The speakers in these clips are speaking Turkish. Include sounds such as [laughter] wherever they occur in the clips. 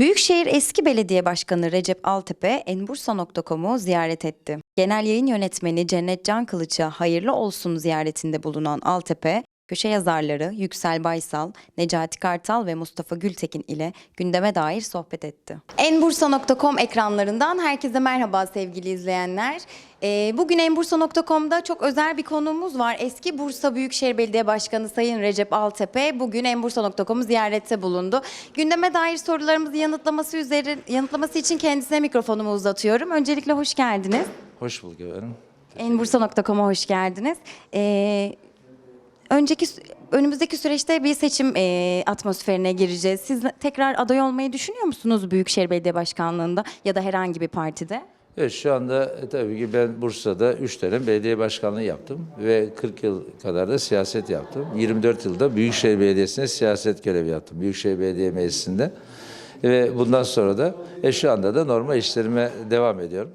Büyükşehir Eski Belediye Başkanı Recep Altepe, enbursa.com'u ziyaret etti. Genel yayın yönetmeni Cennet Can Kılıç'a hayırlı olsun ziyaretinde bulunan Altepe, köşe yazarları Yüksel Baysal, Necati Kartal ve Mustafa Gültekin ile gündeme dair sohbet etti. Enbursa.com ekranlarından herkese merhaba sevgili izleyenler. Ee, Bugün Enbursa.com'da çok özel bir konuğumuz var. Eski Bursa Büyükşehir Belediye Başkanı Sayın Recep Altepe bugün Enbursa.com'u ziyarette bulundu. Gündeme dair sorularımızı yanıtlaması üzeri yanıtlaması için kendisine mikrofonumu uzatıyorum. Öncelikle hoş geldiniz. Hoş bulduk efendim. Enbursa.com'a hoş geldiniz. Ee, önceki önümüzdeki süreçte bir seçim e, atmosferine gireceğiz. Siz tekrar aday olmayı düşünüyor musunuz Büyükşehir Belediye Başkanlığında ya da herhangi bir partide? Evet şu anda e, tabii ki ben Bursa'da 3 dönem belediye başkanlığı yaptım ve 40 yıl kadar da siyaset yaptım. 24 yılda Büyükşehir Belediyesi'nde siyaset görevi yaptım. Büyükşehir Belediye Meclisi'nde. Ve bundan sonra da e, şu anda da normal işlerime devam ediyorum.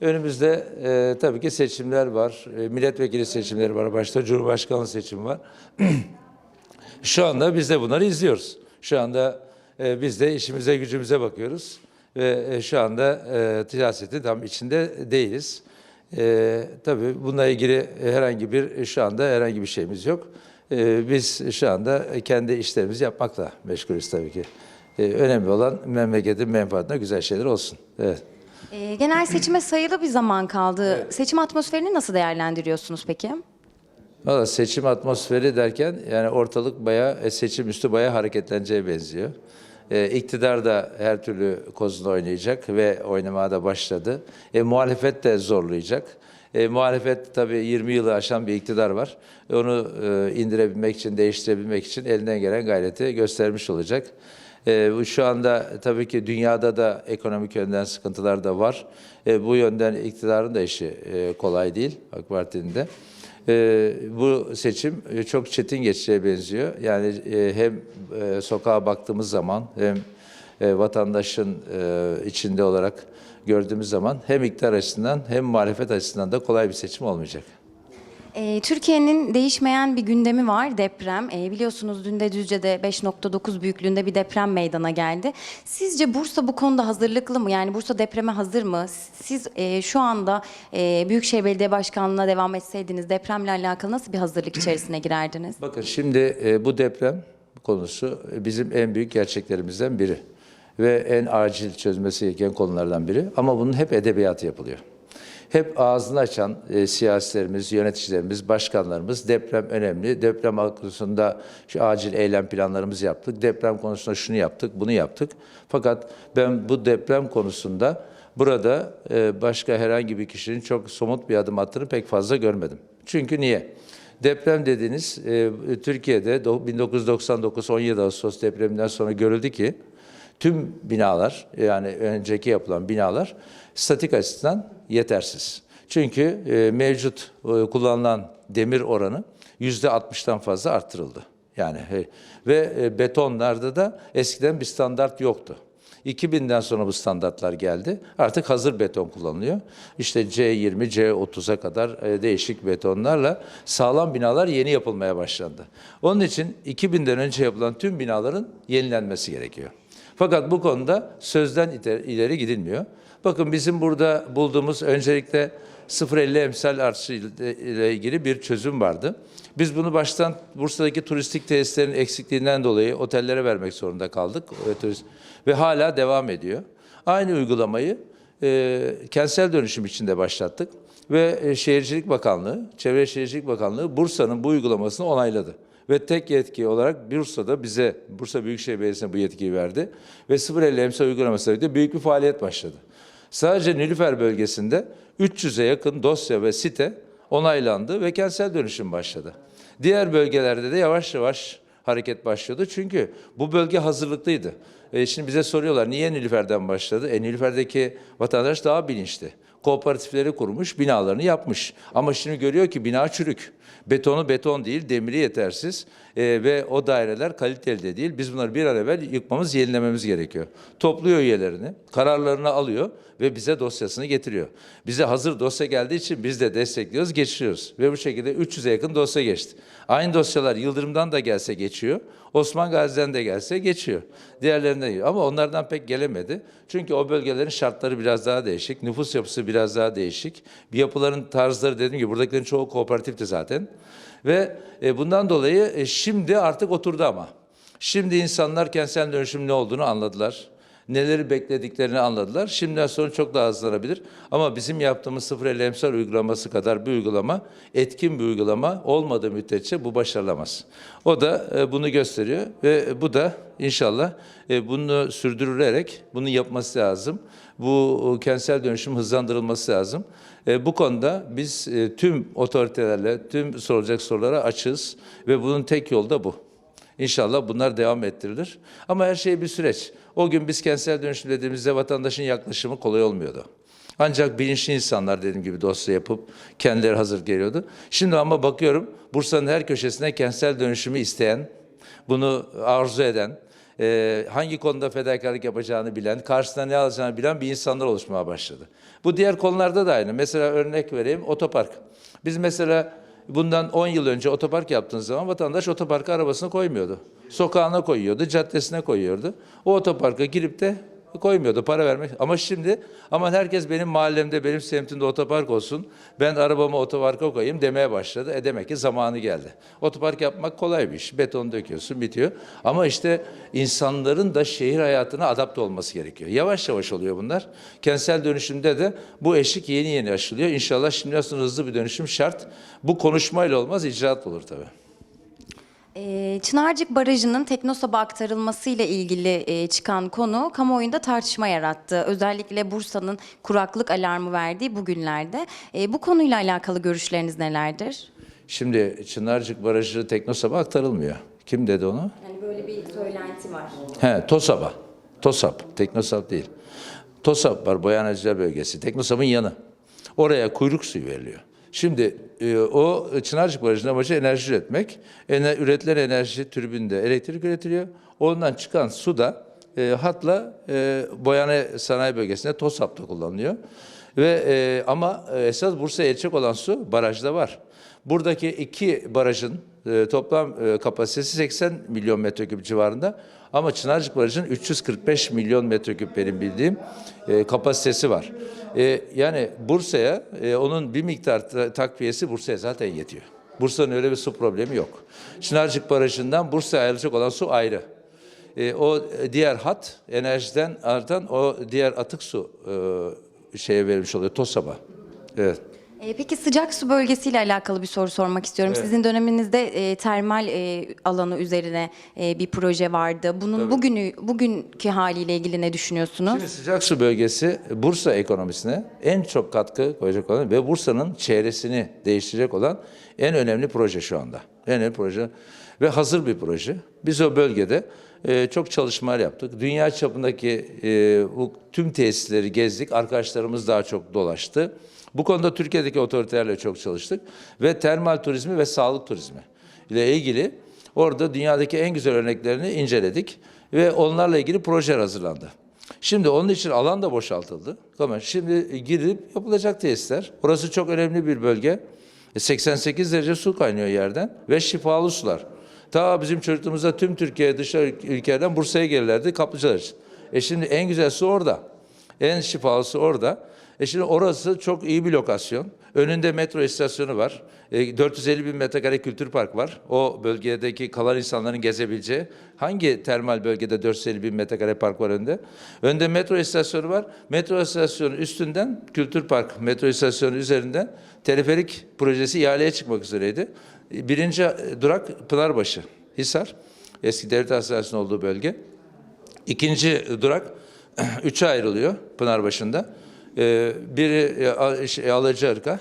Önümüzde e, tabii ki seçimler var. E, milletvekili seçimleri var. Başta Cumhurbaşkanlığı seçimi var. [clears throat] Şu anda biz de bunları izliyoruz. Şu anda e, biz de işimize gücümüze bakıyoruz ve e, şu anda e, siyasetin tam içinde değiliz. E, tabii bununla ilgili herhangi bir şu anda herhangi bir şeyimiz yok. E, biz şu anda kendi işlerimizi yapmakla meşgulüz tabii ki. E, önemli olan memleketin menfaatine güzel şeyler olsun. Evet. Ee, genel [clears throat] seçime sayılı bir zaman kaldı. Seçim atmosferini nasıl değerlendiriyorsunuz peki? Valla seçim atmosferi derken yani ortalık bayağı e, seçim üstü bayağı hareketleneceğe benziyor. E, iktidar da her türlü kozunu oynayacak ve oynamaya da başladı. E, muhalefet de zorlayacak. E, muhalefet tabii 20 yılı aşan bir iktidar var. Onu e, indirebilmek için, değiştirebilmek için elinden gelen gayreti göstermiş olacak. E, şu anda tabii ki dünyada da ekonomik yönden sıkıntılar da var. E, bu yönden iktidarın da işi e, kolay değil AK Parti'nin de. Ee, bu seçim e, çok çetin geçeceğe benziyor. Yani e, hem e, sokağa baktığımız zaman hem e, vatandaşın e, içinde olarak gördüğümüz zaman hem iktidar açısından hem muhalefet açısından da kolay bir seçim olmayacak. Ee, Türkiye'nin değişmeyen bir gündemi var deprem. Ee, biliyorsunuz dün de Düzce'de 5.9 büyüklüğünde bir deprem meydana geldi. Sizce Bursa bu konuda hazırlıklı mı? Yani Bursa depreme hazır mı? Siz e, şu anda e, Büyükşehir Belediye Başkanlığı'na devam etseydiniz depremle alakalı nasıl bir hazırlık içerisine girerdiniz? Bakın şimdi e, bu deprem konusu bizim en büyük gerçeklerimizden biri ve en acil çözmesi gereken konulardan biri. Ama bunun hep edebiyatı yapılıyor. Hep ağzını açan e, siyasilerimiz, yöneticilerimiz, başkanlarımız deprem önemli. Deprem konusunda şu acil eylem planlarımızı yaptık. Deprem konusunda şunu yaptık, bunu yaptık. Fakat ben bu deprem konusunda burada e, başka herhangi bir kişinin çok somut bir adım attığını pek fazla görmedim. Çünkü niye? Deprem dediğiniz e, Türkiye'de do- 1999 17 Ağustos depreminden sonra görüldü ki tüm binalar yani önceki yapılan binalar statik açıdan yetersiz. Çünkü e, mevcut e, kullanılan demir oranı yüzde 60'tan fazla arttırıldı. Yani ve e, betonlarda da eskiden bir standart yoktu. 2000'den sonra bu standartlar geldi. Artık hazır beton kullanılıyor. İşte C20, C30'a kadar e, değişik betonlarla sağlam binalar yeni yapılmaya başlandı. Onun için 2000'den önce yapılan tüm binaların yenilenmesi gerekiyor. Fakat bu konuda sözden ileri gidilmiyor. Bakın bizim burada bulduğumuz öncelikle 0.50 emsal artışı ile ilgili bir çözüm vardı. Biz bunu baştan Bursa'daki turistik tesislerin eksikliğinden dolayı otellere vermek zorunda kaldık. Ve hala devam ediyor. Aynı uygulamayı e, kentsel dönüşüm içinde başlattık. Ve e, Şehircilik Bakanlığı, Çevre Şehircilik Bakanlığı Bursa'nın bu uygulamasını onayladı. Ve tek yetki olarak Bursa'da bize, Bursa Büyükşehir Belediyesi'ne bu yetkiyi verdi. Ve 0.50 emsal uygulamasıyla birlikte büyük bir faaliyet başladı. Sadece Nilüfer bölgesinde 300'e yakın dosya ve site onaylandı ve kentsel dönüşüm başladı. Diğer bölgelerde de yavaş yavaş hareket başladı. Çünkü bu bölge hazırlıklıydı. E şimdi bize soruyorlar niye Nilüfer'den başladı? E Nilüfer'deki vatandaş daha bilinçli. Kooperatifleri kurmuş, binalarını yapmış. Ama şimdi görüyor ki bina çürük. Betonu beton değil, demiri yetersiz Ee, ve o daireler kaliteli de değil. Biz bunları bir an evvel yıkmamız, yenilememiz gerekiyor. Topluyor üyelerini, kararlarını alıyor ve bize dosyasını getiriyor. Bize hazır dosya geldiği için biz de destekliyoruz, geçiriyoruz. Ve bu şekilde 300'e yakın dosya geçti. Aynı dosyalar Yıldırım'dan da gelse geçiyor, Osman Gazi'den de gelse geçiyor. Diğerlerinden. Ama onlardan pek gelemedi. Çünkü o bölgelerin şartları biraz daha değişik, nüfus yapısı biraz daha değişik. Bir yapıların tarzları dediğim gibi buradakilerin çoğu kooperatifti zaten. Ve e, bundan dolayı e, şimdi artık oturdu ama. Şimdi insanlar kentsel dönüşüm ne olduğunu anladılar. Neleri beklediklerini anladılar. Şimdiden sonra çok daha hızlanabilir. Ama bizim yaptığımız sıfır ele emsal uygulaması kadar bir uygulama, etkin bir uygulama olmadığı müddetçe bu başarılamaz. O da e, bunu gösteriyor ve bu da inşallah e, bunu sürdürülerek bunu yapması lazım. Bu e, kentsel dönüşüm hızlandırılması lazım. Bu konuda biz tüm otoritelerle, tüm sorulacak sorulara açığız ve bunun tek yolu da bu. İnşallah bunlar devam ettirilir. Ama her şey bir süreç. O gün biz kentsel dönüşüm dediğimizde vatandaşın yaklaşımı kolay olmuyordu. Ancak bilinçli insanlar dediğim gibi dosya yapıp kendileri hazır geliyordu. Şimdi ama bakıyorum Bursa'nın her köşesine kentsel dönüşümü isteyen, bunu arzu eden, e, hangi konuda fedakarlık yapacağını bilen, karşısına ne alacağını bilen bir insanlar oluşmaya başladı. Bu diğer konularda da aynı. Mesela örnek vereyim otopark. Biz mesela bundan 10 yıl önce otopark yaptığınız zaman vatandaş otoparka arabasını koymuyordu. Sokağına koyuyordu, caddesine koyuyordu. O otoparka girip de koymuyordu para vermek. Ama şimdi aman herkes benim mahallemde, benim semtimde otopark olsun. Ben arabamı otoparka koyayım demeye başladı. E demek ki zamanı geldi. Otopark yapmak kolay bir iş. Beton döküyorsun, bitiyor. Ama işte insanların da şehir hayatına adapte olması gerekiyor. Yavaş yavaş oluyor bunlar. Kentsel dönüşümde de bu eşik yeni yeni aşılıyor. İnşallah şimdiden sonra hızlı bir dönüşüm şart. Bu konuşmayla olmaz, icraat olur tabii. Ee, Çınarcık Barajı'nın Teknosab'a aktarılması ile ilgili e, çıkan konu kamuoyunda tartışma yarattı. Özellikle Bursa'nın kuraklık alarmı verdiği bu günlerde. E, bu konuyla alakalı görüşleriniz nelerdir? Şimdi Çınarcık Barajı Teknosab'a aktarılmıyor. Kim dedi onu? Yani böyle bir söylenti var. He, TOSAB'a. TOSAP, Teknosap değil. TOSAP var, Boyanacılar Bölgesi. Teknosap'ın yanı. Oraya kuyruk suyu veriliyor. Şimdi e, o Çınarcık Barajı'nın amacı enerji üretmek. Ener, üretilen enerji türbünde elektrik üretiliyor. Ondan çıkan su da e, hatla e, Boyana Sanayi Bölgesi'nde TOSAP'ta kullanılıyor. Ve e, ama e, esas Bursa'ya yetecek olan su barajda var. Buradaki iki barajın e, toplam e, kapasitesi 80 milyon metreküp civarında. Ama Çınarcık Barajı'nın 345 milyon metreküp benim bildiğim e, kapasitesi var. E, yani Bursa'ya e, onun bir miktar ta- takviyesi Bursa'ya zaten yetiyor. Bursa'nın öyle bir su problemi yok. Çınarcık Barajı'ndan Bursa'ya ayrılacak olan su ayrı. E, o diğer hat enerjiden artan o diğer atık su e, şeye verilmiş oluyor TOSAB'a. Evet. E, peki sıcak su bölgesiyle alakalı bir soru sormak istiyorum. Sizin döneminizde e, termal e, alanı üzerine e, bir proje vardı. Bunun bugünü bugünkü haliyle ilgili ne düşünüyorsunuz? Şimdi sıcak su bölgesi Bursa ekonomisine en çok katkı koyacak olan ve Bursa'nın çevresini değiştirecek olan en önemli proje şu anda. En önemli proje ve hazır bir proje. Biz o bölgede e, çok çalışmalar yaptık. Dünya çapındaki e, tüm tesisleri gezdik. Arkadaşlarımız daha çok dolaştı. Bu konuda Türkiye'deki otoritelerle çok çalıştık ve termal turizmi ve sağlık turizmi ile ilgili orada dünyadaki en güzel örneklerini inceledik ve onlarla ilgili projeler hazırlandı. Şimdi onun için alan da boşaltıldı. Tamam. Şimdi gidip yapılacak tesisler. Orası çok önemli bir bölge. E, 88 derece su kaynıyor yerden ve şifalı sular. Ta bizim çocukluğumuzda tüm Türkiye dışarı ülkelerden Bursa'ya gelirlerdi kaplıcalar için. E şimdi en güzel su orada. En şifalısı orada. E şimdi orası çok iyi bir lokasyon. Önünde metro istasyonu var. E, 450 bin metrekare kültür park var. O bölgedeki kalan insanların gezebileceği. Hangi termal bölgede 450 bin metrekare park var önde? Önde metro istasyonu var. Metro istasyonu üstünden kültür park, metro istasyonu üzerinden teleferik projesi ihaleye çıkmak üzereydi. Birinci durak Pınarbaşı, Hisar. Eski devlet hastanesinin olduğu bölge. İkinci durak [clears throat] üçe ayrılıyor Pınarbaşı'nda. Ee, biri e, şey, Alacaırka,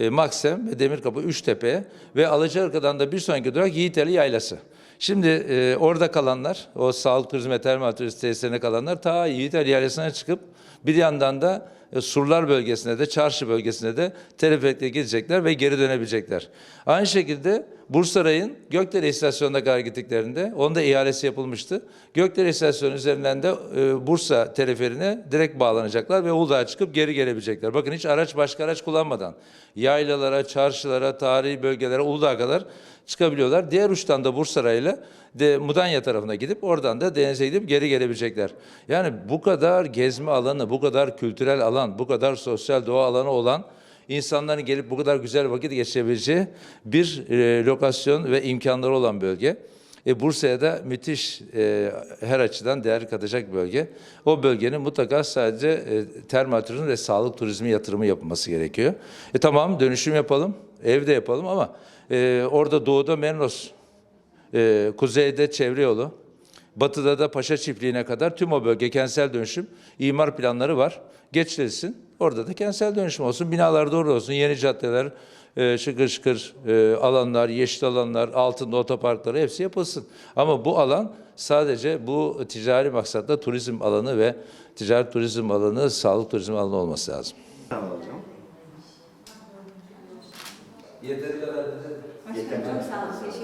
e, Maksem ve Demirkapı Üçtepe'ye ve Alacaırka'dan da bir sonraki durak Yiğiteli Yaylası. Şimdi e, orada kalanlar, o sağlık turizmi ve termal turizm tesislerine kalanlar ta Yiğit Ali Yaylası'na çıkıp bir yandan da Surlar bölgesine de, Çarşı bölgesine de teleferikle gidecekler ve geri dönebilecekler. Aynı şekilde Bursaray'ın Gökdere İstasyonu'na kadar gittiklerinde, onda ihalesi yapılmıştı. Gökdere İstasyonu üzerinden de e, Bursa teleferine direkt bağlanacaklar ve Uludağ'a çıkıp geri gelebilecekler. Bakın hiç araç başka araç kullanmadan yaylalara, çarşılara, tarihi bölgelere, Uludağ'a kadar çıkabiliyorlar. Diğer uçtan da Bursaray'la de Mudanya tarafına gidip oradan da denize gidip geri gelebilecekler. Yani bu kadar gezme alanı, bu kadar kültürel alan, bu kadar sosyal doğa alanı olan insanların gelip bu kadar güzel vakit geçirebileceği bir e, lokasyon ve imkanları olan bölge. E, Bursa'ya da müthiş e, her açıdan değer katacak bölge. O bölgenin mutlaka sadece e, termal turizm ve sağlık turizmi yatırımı yapılması gerekiyor. E, tamam dönüşüm yapalım, evde yapalım ama e, orada doğuda Menlos, e, kuzeyde çevre yolu, batıda da Paşa Çiftliği'ne kadar tüm o bölge kentsel dönüşüm imar planları var. Geçilsin. Orada da kentsel dönüşüm olsun. Binalar doğru olsun. Yeni caddeler, e, şıkır şıkır e, alanlar, yeşil alanlar, altında otoparkları hepsi yapılsın. Ama bu alan sadece bu ticari maksatla turizm alanı ve ticari turizm alanı, sağlık turizm alanı olması lazım. Tamam hocam. Yeteri kadar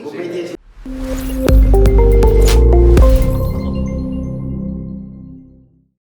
Bu belediye